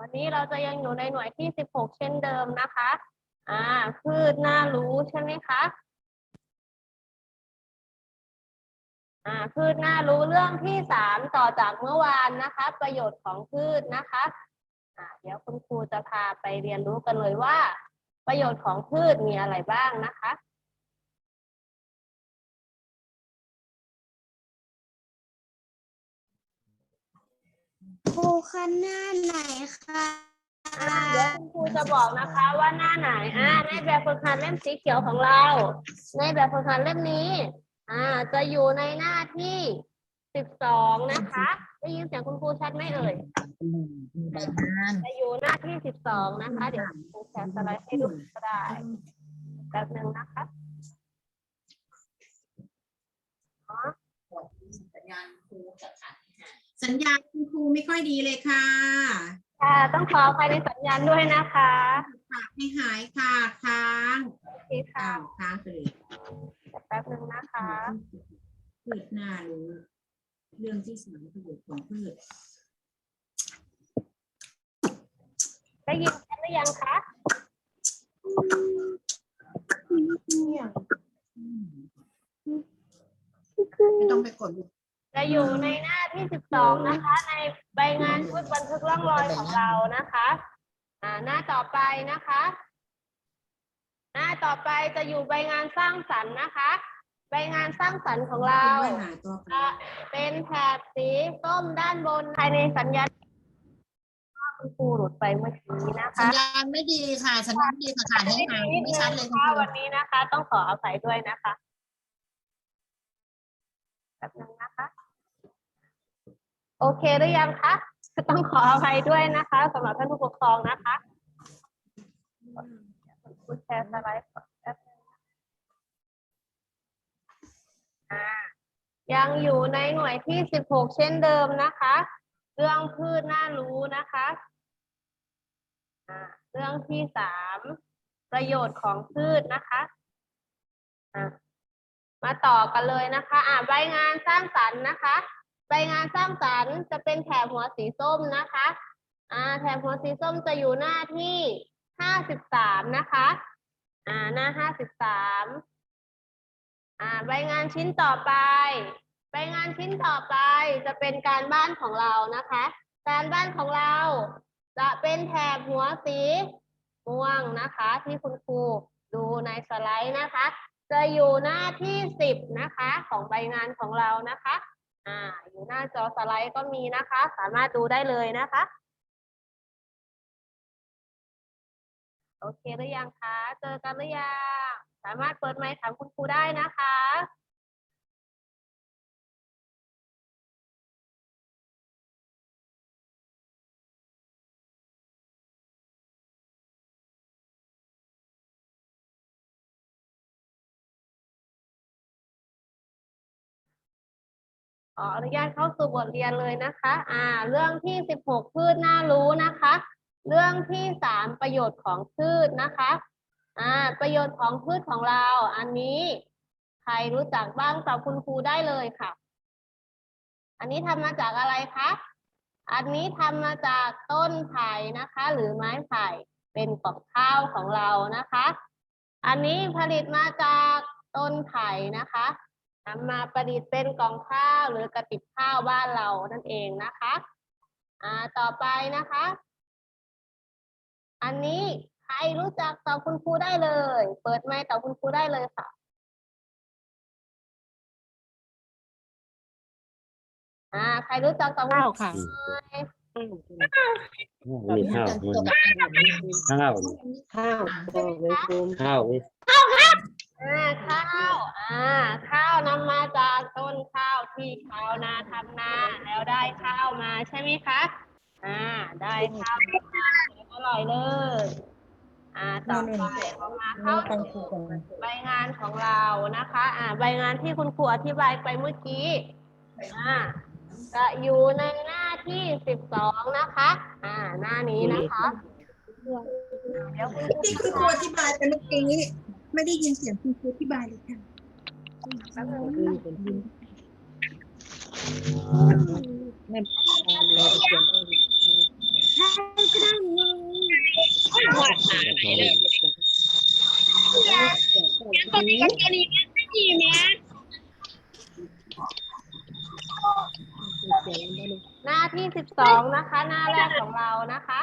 วันนี้เราจะยังอยู่ในหน่วยที่ 16 เช่นเดิมนะคะ อ่า พืชน่ารู้ใช่ไหมคะ อ่า พืชน่ารู้เรื่องที่สามต่อจากเมื่อวานนะคะ ประโยชน์ของพืชนะคะ อ่า เดี๋ยวคุณครูจะพาไปเรียนรู้กันเลยว่า ประโยชน์ของพืชมีอะไรบ้างนะคะ ครูคะหน้าไหนคะอ่าเดี๋ยวคุณครูจะบอกนะคะว่าหน้าไหนอ่าในแบบฝึกหัดเล่มสีเขียวของเรา ในแบบฝึกหัดเล่มนี้ อ่า จะอยู่ในหน้าที่สิบสองนะคะได้ยินเสียงคุณครูชัดไหมเอ่ยจะอยู่หน้าที่สิบสองนะคะ เดี๋ยวครูแชร์สไลด์ให้ดูก็ได้แป๊บหนึ่งนะคะอ๋อสัญญาณครูจะขาด สัญญาณคุณครูไม่ค่อยดีเลยค่ะค่ะต้องขออภัยในสัญญาณด้วยนะคะขาดให้หายค่ะค้างโอเคค่ะอ้าวค้างไปเลยแป๊บหนึ่งนะคะพืชหน้ารู้เรื่องที่สามประโยชน์ของพืชได้ยินกันหรือยังคะไม่ต้องไปกด จะอยู่ในหน้าที่สิบสองนะคะ ในใบงานชุดบันทึกร่องรอยของเรานะคะอ่าหน้าต่อไปนะคะ หน้าต่อไปจะอยู่ใบงานสร้างสรรค์นะคะ ใบงานสร้างสรรค์ของเราว่าหายตัวไปจะเป็นแถบสีส้มด้านบนภายในสัญญาณคุณครูหลุดไปเมื่อกี้นะสัญคะ ญาณไม่ดีค่ะสัญญาณไม่ดีค่ะขาดให้หายนิดไม่นึชัดงเลยคุณค่ะครูวันนี้นะคะ ต้องขออภัยด้วยนะคะแบบนึงนะคะ โอเคหรือยังคะ ต้องขออภัยด้วยนะคะสำหรับท่านผู้ปกครองนะคะคุณแชร์สไลด์อนแป๊บนึงนะอ่ายังอยู่ในหน่วยที่สิบหกเช่นเดิมนะคะ เรื่องพืชน่ารู้นะคะเรื่องที่สามประโยชน์ของพืชนะคะมาต่อกันเลยนะคะ อ่าใบงานสร้างสรรค์นะคะ ใบงานสร้างสรรค์จะเป็นแถบหัวสีส้มนะคะอ่าแถบหัวสีส้มจะอยู่หน้าที่ห้าสิบสามนะคะอ่าหน้าห้าสิบสามอ่าใบงานชิ้นต่อไปใบงานชิ้นต่อไปจะเป็นการบ้านของเรานะคะ การบ้านของเราจะเป็นแถบหัวสีม่วงนะคะ ที่คุณครูดูในสไลด์นะคะ จะอยู่หน้าที่สิบนะคะของใบงานของเรานะคะ อ่าอยู่หน้าจอสไลด์ก็มีนะคะ สามารถดูได้เลยนะคะ โอเคหรือยังคะ เจอกันหรือยัง สามารถเปิดไมค์ถามคุณครูได้นะคะ ขออนุญาตเข้าสู่บทเรียนเลยนะคะ อ่า เรื่องที่สิบหกพืชน่ารู้นะคะ เรื่องที่สามประโยชน์ของพืชนะคะ อ่า ประโยชน์ของพืชของเรา อันนี้ ใครรู้จักบ้างตอบคุณครูได้เลยค่ะ อันนี้ทำมาจากอะไรคะ อันนี้ทำมาจากต้นไผ่นะคะ หรือไม้ไผ่เป็นกล่องข้าวของเรานะคะ อันนี้ผลิตมาจากต้นไผ่นะคะ นำมาประดิษฐ์เป็นกล่องข้าวหรือกระติบข้าวบ้านเรานั่นเองนะคะอ่าต่อไปนะคะ อันนี้ใครรู้จักตอบคุณครูได้เลย เปิดไมค์ตอบคุณครูได้เลยค่ะอ่าใครรู้จักตอบคุณข้าวครูค่ะเลยมีข้าวมันข้าวข้าวบอกเลยครูข้าวนี่อ่า ข้าวอ่าข้าวนำมาจากต้นข้าวที่ชาวนาทำนาแล้วได้ข้าวมาใช่ไหมคะอ่าได้ข้าวมาอร่อยเลยอ่าต่อไปเรามาเข้าสู่ใบงานของเรานะคะ อ่า ใบงานที่คุณครูอธิบายไปเมื่อกี้อ่าจะอยู่ในหน้าที่สิบสองนะคะ อ่า หน้านี้นะคะ เดี๋ยวคุณครูที่คุณครูอธิบายไปเมื่อกี้ ไม่ได้ยินเสียงคุณครูอธิบายเลยค่ะแป๊บนึงคือเป็นที่ไม่เอาเลยเขีนได้หน้าที่สิบสองนะคะ หน้าแรกของเรานะคะ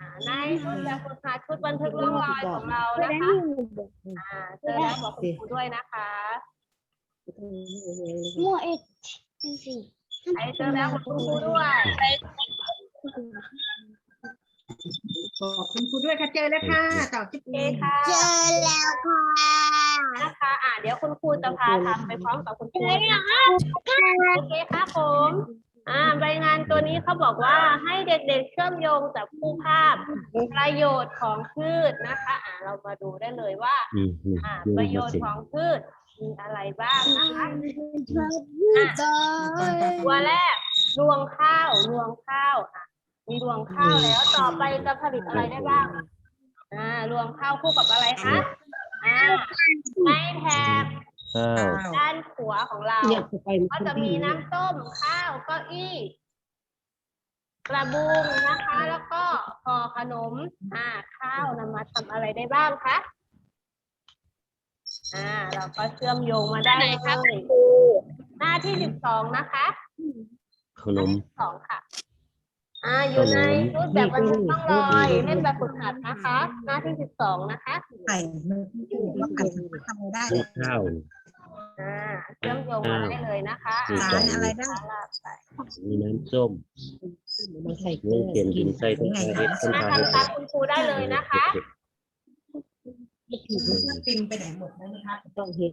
อ่าในชุดแบบฝึกหัดชุดบันทึกร่องรอยของเรานะคะอ่าเจอแล้วบอกคุณครูด้วยนะคะมั่วเอ็ดสิใครเจอแล้วบอกคุณครูด้วยบอกคุณครูด้วยค่ะเจอแล้วค่ะตอบที่โอเคค่ะเจอแล้วค่ะนะคะอ่าเดี๋ยวคุณครูจะพาทำไปพร้อมกับคุณครูนะคะโอเคครับผม อ่าใบงานตัวนี้เขาบอกว่าให้เด็กๆเชื่อมโยงจากคู่ภาพประโยชน์ของพืชนะคะอ่าเรามาดูได้เลยว่าอืมอืมอ่าอืมประโยชน์ของพืชมีอะไรบ้างนะคะจอตัวแรกรวงข้าวรวงข้าวอะมีรวงข้าวแล้วต่อไปจะผลิตอะไรได้บ้างอ่ารวงข้าวคู่กับอะไรคะอ่าในแถบ ข้าวด้านขวาของเรา เนี่ยไปก็จะมีน้ำต้มข้าวเก้าอี้กระบุงนะคะ แล้วก็ห่อขนมอ่าข้าวนำมาทำอะไรได้บ้างคะอ่า เราก็เชื่อมโยงมาได้เลยหน้าที่สิบสองนะคะขนมสองค่ะ อ่า อยู่ในรูปแบบบันทึกต้องรอยเล่นแบบฝึกหัดนะคะ หน้าที่สิบสองนะคะไข่มันต้องผัดทำได้มีข้าว อ่าเชื่อมโยงมาได้เลยนะคะมีสารอะไรได้ลาบไปมีน้ำส้มมาใส่เกเนื้ลืออเขียนดินใส่ต้นไม้เห็ดต้นมาไม้เห็ดทำตามคุณครูได้เลยนะคะปิมไปไหนหมดแล้วนะคะต้องเห็ด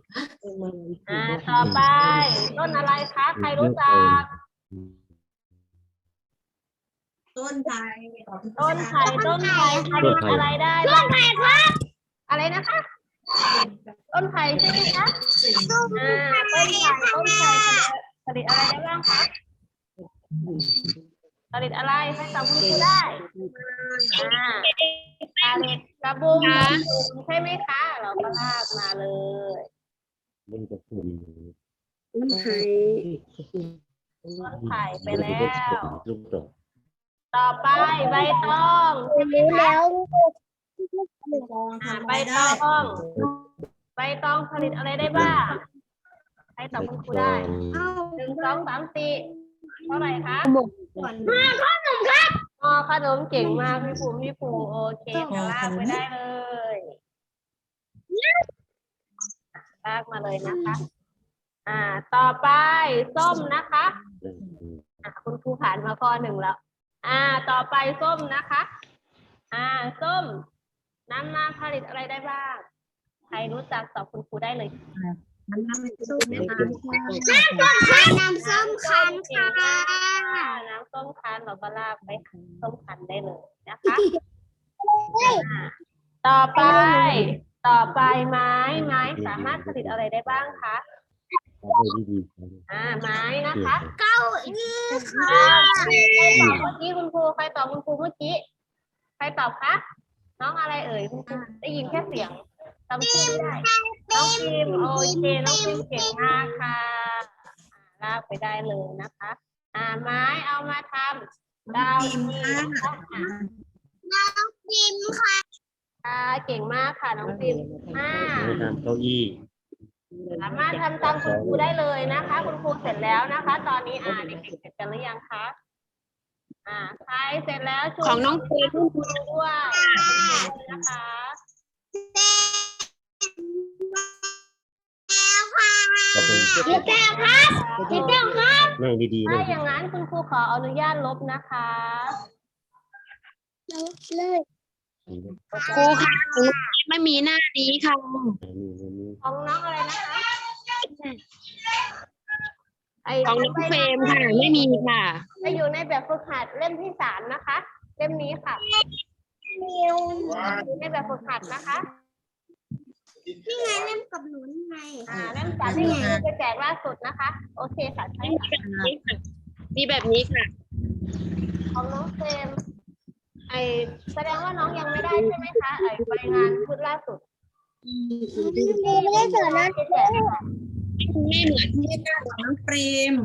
มาอ่า ต่อไป ต้นอะไรคะ ใครรู้จัก ต้นไทรต้นไผ่ต้นไผ่ผลิตอะไรได้ต้นไผ่ครับ อะไรนะคะ ต้นไผ่ใช่ไหมคะ อ่าต้นไผ่ต้นไผ่ผลิตอะไรได้บ้างคะผลิตอะไรให้ตอบคุณครูได้อ่าผลิตกระบุงใช่ไหมคะ เราก็ลากมาเลยมันก็ฝุ่นต้นไข่ต้นไผ่ไปแล้ว ลูกดอกต่อไปใบตองใช่ไหมคะอ่าใบตอง ใบตองผลิตอะไรได้บ้างให้ตอบคุณครูได้หนึ่งสองสามสี่เท่าไหร่คะห้าข้อหนมครับอ๋อขนมเก่งมากพี่ภูมิพี่ภูโอเคเดี๋ยวลากไปได้เลยลากมาเลยนะคะ อ่า ต่อไปส้มนะคะอ่าคุณครูผ่านมาข้อหนึ่งแล้ว อ่า ต่อไปส้มนะคะ อ่า ส้มน้ำมาผลิตอะไรได้บ้าง ครรู้จักตอบคุณครูได้เลยมันน้ำซุปนะคะน้ำส้มคั้นค่ะน้ำส้มคั้นเราก็ลากไปส้มคั้นได้เลยนะคะอ่าต่อไป ต่อไปไม้ไม้สามารถผลิตอะไรได้บ้างคะทำได้ดีๆครับอ่าไม้นะคะ เก้าอี้ค่ะอ่าใครตอบเมื่อกี้คุณครูใครตอบคุณครูเมื่อกี้ใครตอบคะน้องอะไรเอ่ยคุณครูได้ยินแค่เสียง จำชื่อไม่ได้น้องพิมโอเคน้องพิมเก่งมากค่ะลากไปได้เลยนะคะอ่าไม้เอามาทำดาวปิมนีค่ะนะคะอ่าพิมค่ะค่ะเก่งมากค่ะน้องพิมอ่าไม่ทำเก้าอี้สามารถทำตามคุณครูได้เลยนะคะ คุณครูเสร็จแล้วนะคะ ตอนนี้อ่าเด็กๆเสร็จกันหรือยังคะอ่าใครเสร็จแล้วช่วยของน้องเฟย์คุณครูด้วยนะคะ ขอบคุณเดี๋ยวแก้วครับเดี๋ยวแก้วครับ นั่งดีๆถ้านั่งอย่างนั้นคุณครูขออนุญาตลบนะคะเลยดีๆครูค่ะไม่มีหน้านี้ค่ะอันนี้อันนี้ของน้องอะไรนะคะไอของน้องเฟรมค่ะ ไม่มีค่ะจะอยู่ในแบบฝึกหัดเล่มที่สามนะคะ เล่มนี้ค่ะอยู่ในแบบฝึกหัดนะคะ นี่ไงเล่นกับหนูนี่ไงอ่าเล่มสามที่คุณครูไปแจกล่าสุดนะคะ โอเคค่ะใช่ค่ะมีแบบนี้ค่ะ ของน้องเฟรมไอแสดงว่าน้องยังไม่ได้ใช่ไหมคะไอใบงานชุดล่าสุดไม่ได้สอนนะที่แจกค่ะไม่เหมือนน้องปริม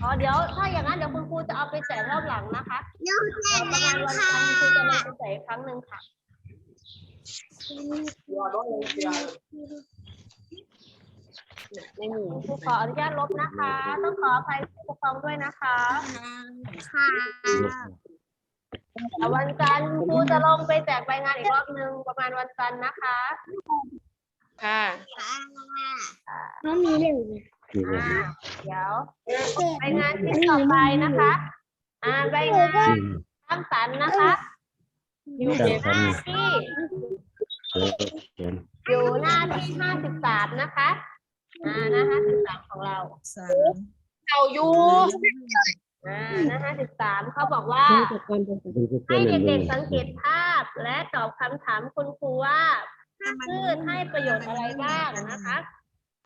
ขอ๋อเดี๋ยวถ้าอย่างนั้นเดี๋ยวคุณครูจะเอาไปแจกรอบหลังนะคะลูกเสร็จประแล้มาณววันค่ะจันทร์ครูจะลงไปแจกอีกครั้งหนึ่งค่ะ ไม่มีครูขออนุญาตลบนะคะ ต้องขออภัยผู้ปกครองด้วยนะคะ ค่ะแต่วันจันทร์ครูจะลงไปแจกใบงานอีกรอบหนึ่งประมาณวันจันทร์นะคะค่ะน้องมีเรื่องมีแบบอ่านี้เดี๋ยวใบงานที่ต่อไปนะคะ อ่าใบงานอืมสร้างสรรค์นะคะ อยู่สร้างสรรค์หน้าที่เดี๋ยวเขียนอยู่หน้าที่ห้าสิบสามนะคะอ่าหน้าห้าสิบสามของเราสามเอาอยู่อ่าหน้าห้าสิบสามเขาบอกว่าดูคือเขีให้ยนหนึ่งเด็กๆสังเกตภาพและตอบคำถามคุณครูว่าพืชให้ประโยชน์อะไรบ้างนะคะ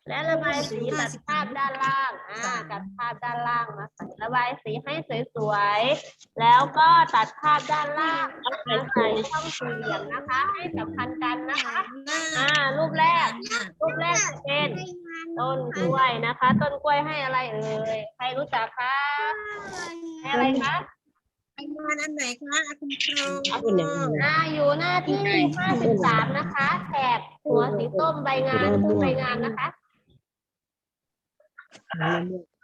และระบายสีตัดภาพด้านล่างอ่าตัดภาพด้านล่างมาใส่ระบายสีให้สวยๆ แล้วก็ตัดภาพด้านล่างมาใส่ช่องสี่เหลี่ยมนะคะ ให้สัมพันธ์กันนะคะหน้าอ่า รูปแรก รูปแรกจะเป็นต้นกล้วยนะคะ ต้นกล้วยให้อะไรเอ่ย ใครรู้จักคะให้อะไรคะไปงานอันไหนคะอะคุณครูเอาเป็นอย่างนี้อ่าอยู่หน้าที่ห้าสิบสามนะคะแถบหัวสีส้มใบงานคือใบงานนะคะ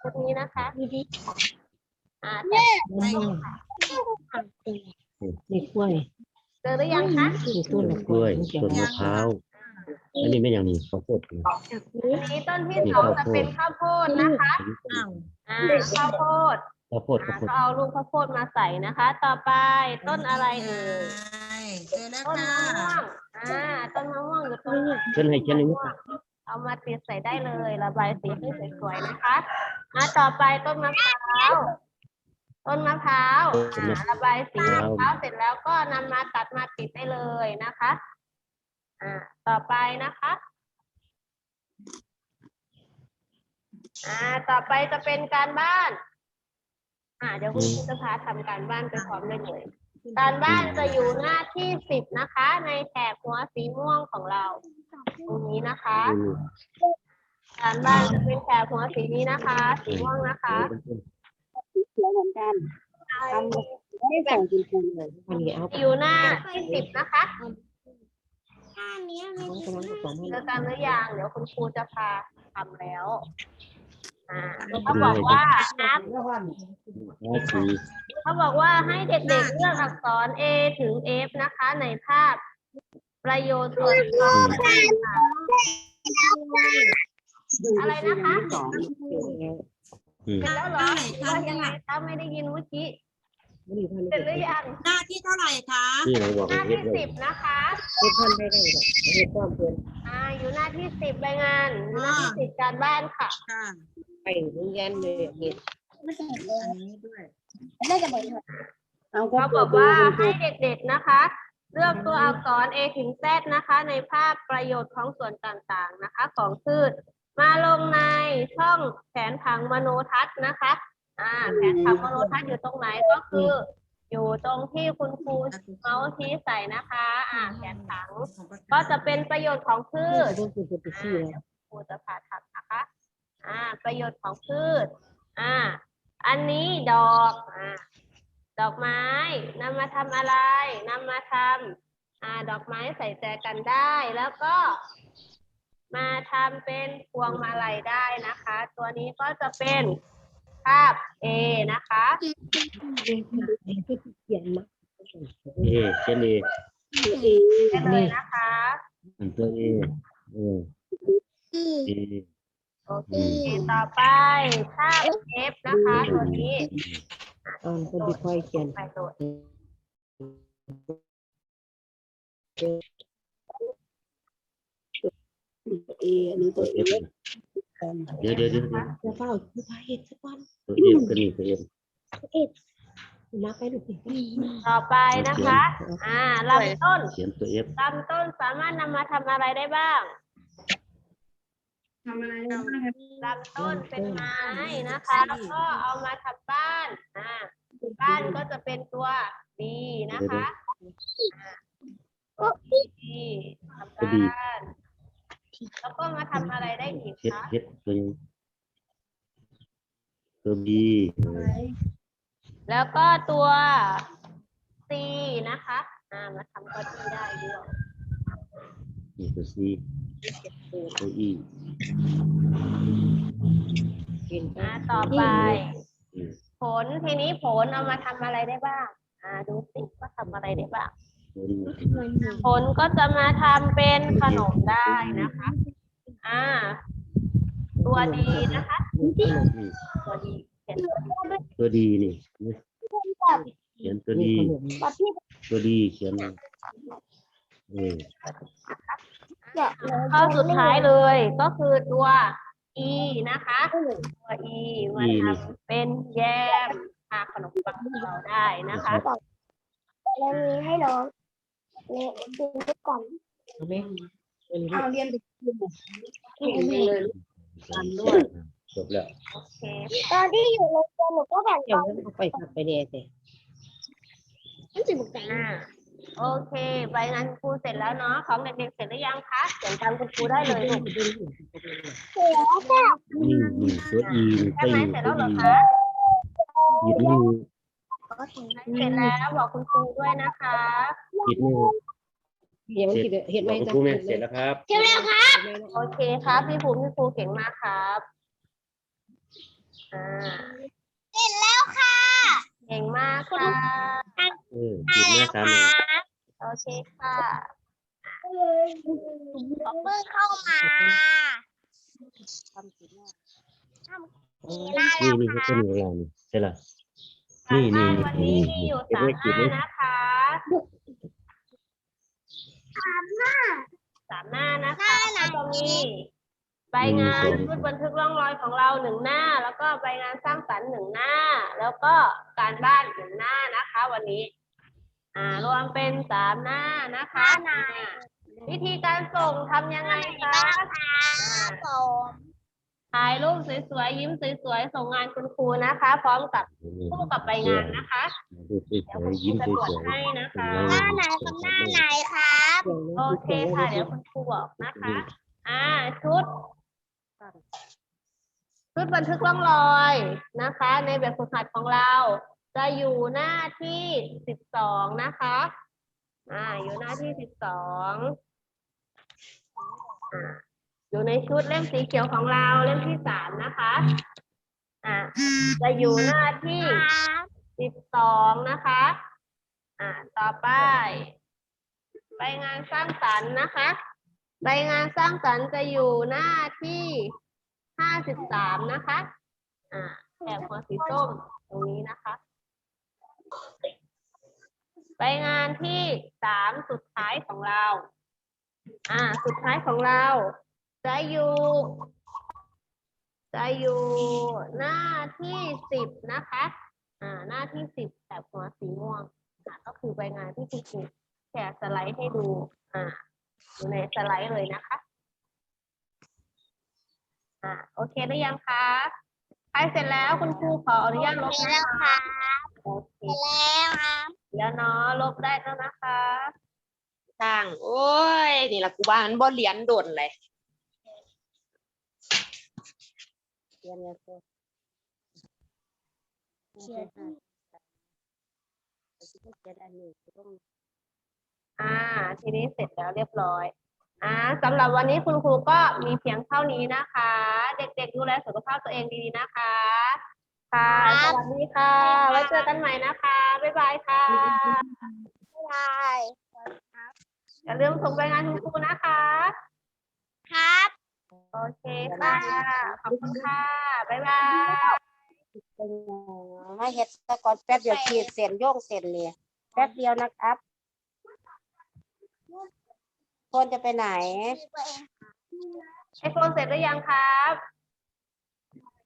ชุดนี้นะคะอ่าแถบไปนี่กล้วยเจอหรือยังคะนี่ต้นต้นกล้วยต้นมะพร้าวอันนี้ไม่อย่างนี้ข้าวโพดนะอันนี้ต้นที่สองจะเป็นข้าวโพดนะคะอ้าวอ่าข้าวโพดข้าวโพดอ่าข้าวโพดก็เอาลูกข้าวโพดมาใส่นะคะ ต่อไปต้นอะไรเอ่ยเจอแล้วต้นค่ะมะม่วงอ่าต้นมะม่วงอยู่ตรงนี้เช่นให้เขียนหนึ่ง เอามาติดใส่ได้เลยระบายสีให้สวยๆนะคะมาต่อไปต้นมะพร้าวต้นมะพร้าวอ่าระบายสีมะพร้าวเสร็จแล้วก็นำมาตัดมาติดได้เลยนะคะอ่าต่อไปนะคะอ่าต่อไปจะเป็นการบ้าน อ่าเดี๋ยวคุณครูจะพาทำการบ้านไปพร้อมได้เลยการบ้านจะอยู่หน้าที่สิบนะคะ ในแถบหัวสีม่วงของเรา ตรงนี้นะคะอืมการบ้านจะเป็นแถบหัวสีนี้นะคะ สีม่วงนะคะไม่ส่งคุณครูเลยวันนี้เอาอยู่หน้าที่สิบนะคะอันนี้มันต้องกำลังส่งให้เจอกันหรือยังเดี๋ยวคุณครูจะพาทำแล้วอ่าเขาบอกว่าราศีเขาบอกว่าให้เด็กๆเลือกอักษร A ถึง F นะคะ ในภาพ ประโยชน์ส่วนรวมอะไรนะคะอืมเสร็จแล้วเหรอหรือว่ายังไงคะไม่ได้ยินเมื่อกี้เสร็จหรือยังหน้าที่เท่าไหร่คะที่เราบอกหน้าเฮ็ที่ดเลสิยบนะคะไม่ทันได้ได้หรอกไม่ต้องเกินอ่าอยู่หน้าที่สิบรายงานอยู่หน้าที่สิบการบ้านค่ะค่ะไปโรงเรียนเลยเห็นไม่เสร็จเลอัยนนี้ด้วยได้จะบอกเถอะเขาบอกว่าให้เด็กๆนะคะ เลือกตัวอักษร A ถึง Z นะคะ ในภาพประโยชน์ของส่วนต่างๆนะคะ ของพืชมาลงในช่องแผนผังมโนทัศน์นะคะอ่าแผนผังมโนทัศน์อยู่ตรงไหนก็คือ อยู่ตรงที่คุณครูเมาส์ชี้ใส่นะคะ อ่าแผนผังก็จะเป็นประโยชน์ของพืชองคุณจะไปซื้อแล้วครูจะพาทำนะคะ อ่า ประโยชน์ของพืช อ่า อันนี้ดอกอ่า ดอกไม้นำมาทำอะไรนำมาทำอ่าดอกไม้ใส่แจกันได้ แล้วก็มาทำเป็นพวงมาลัยได้นะคะ ตัวนี้ก็จะเป็นภาพ A นะคะเขียนมาเอเขียนเอได้เลยนะคะอันตัวเอเออเอโอเคต่อไปภาพ F นะคะ ตัวนี้ อ่านคนที่คอยเขียนไปโดดเออันนี้ตัววเอเอฟเดี๋ยวเดี๋ยวเดี๋ยวจะเฝ้าผู้ชายสักวันตัวเอฟก็นี่ตัวเอฟนักไปดูสิต่อไปนะคะ อ่าลำต้นเขียนตัวเอฟลำต้นสามารถนำมาทำอะไรได้บ้าง ทำอะไรลำต้นเป็นไม้นะคะ แล้วก็เอามาทำบ้านอ่าบ้านก็จะเป็นตัวดีนะคะอ่าดีทำบ้านแล้วก็มาทำอะไรได้อีกเฮ็ดคะเฮ็ดตัวนี้ตัวบีเออแล้วก็ตัว C นะคะอ่ามาทำข้อที่ได้ด้วยนี่ตัวซี ตัวอีกินอ่าต่อไปอืมผลทีนี้ผลเอามาทำอะไรได้บ้างอ่าดูสิว่าทำอะไรได้บ้างตัวดีผลก็จะมาทำเป็นขนมได้นะคะ อ่า ตัวดีนะคะนี่ตัวดีเขียนตัวดีนี่นี่เขียนตัวดีตัวดีเขียนมาเออ ข้อสุดท้ายเลยก็คือตัว e นะคะตัว e มาทำเป็นแยมทาขนมปังของเราได้นะคะแล้วมีให้น้องเนี่ยดูก่อนเอาไหมเอาไหมเอาเรียนเก่งเลยจบแล้วโอเคตอนที่อยู่โรงเรียนหนูก็แบ่งเดี๋ยวเอาไปขับไปแดดแต่ยี่สิบกว่าอ่า โอเคใบงานครูเสร็จแล้วเนาะของเด็กๆเสร็จหรือยังคะเขียนตามคุณครูได้เลยลูกเสือค่ะนี่นี่ตัวอีนี่ใช่ตัวไหมอีเสร็จตัแล้ววเหรออีคะหยิบนิ้วเสร็จแล้วบอกคุณครูด้วยนะคะหยิบนิ้วเห็นไหมเห็นไหมบอกคุณครูแม่เสร็จแล้วครับเชื่อแล้วค่ะโอเคครับพี่ภูมิพี่ครูเก่งมากครับอ่าเสร็จแล้วค่ะ เก่งมากค่ะเออหยิบหน้าตามเลย โอเคค่ะเพิ่งเข้ามานี่นี่เขาเป็นเวลานี่ใช่ละนี่นี่วันนี้มีอยู่เก็บสาไว้มเก็บหไว้น้านะคะสามหน้านะคะก็จะมีใบงานชุดบันทึกร่องรอยของเราหนึ่งหน้า แล้วก็ใบงานสร้างสรรค์หนึ่งหน้า แล้วก็การบ้านหนึ่งหน้านะคะ วันนี้ อ่ารวมเป็นสามหน้านะคะอ่าวิธีการส่งทำยังไงคะอ่าผมถ่ายรูปสวยๆยิ้มสวยๆส่งงานคุณครูนะคะ พร้อมกับคู่กับใบงานนะคะดูสวยๆยิ้มจะสตรวจวยให้นะคะหน้าไหนกับหน้าไหนครับโอเคค่ะเดี๋ยวคุณครูบอกนะคะ อ่าชุดชุดบันทึกร่องรอยนะคะ ในแบบฝึกหัดของเรา จะอยู่หน้าที่สิบสองนะคะ อ่า อยู่หน้าที่สิบสองอ่าอยู่ในชุดเล่มสีเขียวของเราเล่มที่สามนะคะ อ่า จะอยู่หน้าที่สิบสองนะคะ อ่า ต่อไปใบงานสร้างสรรค์นะคะใบงานสร้างสรรค์จะอยู่หน้าที่ห้าสิบสามนะคะ อ่าแถบหัวสีส้มตรงนี้นะคะ ใบงานที่สามสุดท้ายของเรา อ่า สุดท้ายของเรา จะอยู่ จะอยู่หน้าที่สิบนะคะ อ่า หน้าที่สิบแถบหัวสีม่วงอ่าก็คือใบงานที่คุณครูแชร์สไลด์ให้ดู อ่าอยู่ในสไลด์เลยนะคะ อ่า โอเคได้ยังคะใครเสร็จแล้วคุณครูขออนุญาตลบนะคะ แล้วเนาะลบได้แล้วนะคะต่างโอ้ย นี่ละกูบ้านบ่เรียนโดนเลยเรียนเนี่ยเขียนอ่า ทีนี้เสร็จแล้วเรียบร้อยอ่าสำหรับวันนี้คุณครูก็มีเพียงเท่านี้นะคะ เด็กๆดูแลสุขภาพตัวเองดีๆนะคะ ค่ะ สวัสดีค่ะ ไว้เจอกันใหม่นะคะ บ๊ายบายค่ะได้อย่าลืมส่งรายงานคุณครูนะคะ ครับ โอเคค่ะ ขอบคุณค่ะ บ๊ายบายมาเฮ็ดแตะกอนแป๊บเดียวขีดเส้นโยงเส้นนี่แป๊บเดียวนะครับคนจะไปไหนไอโฟนเสร็จหรือยังครับ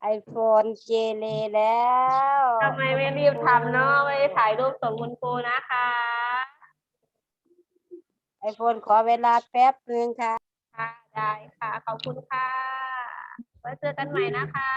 ไอโฟนเจเลแล้วทำไมไม่รีบทำเนาะไม่ได้ถ่ายรูปส่งคุณครูนะคะไอโฟนขอเวลาแป๊บนึงค่ะ ค่ะได้ค่ะ ขอบคุณค่ะไว้เจอกันใหม่นะคะ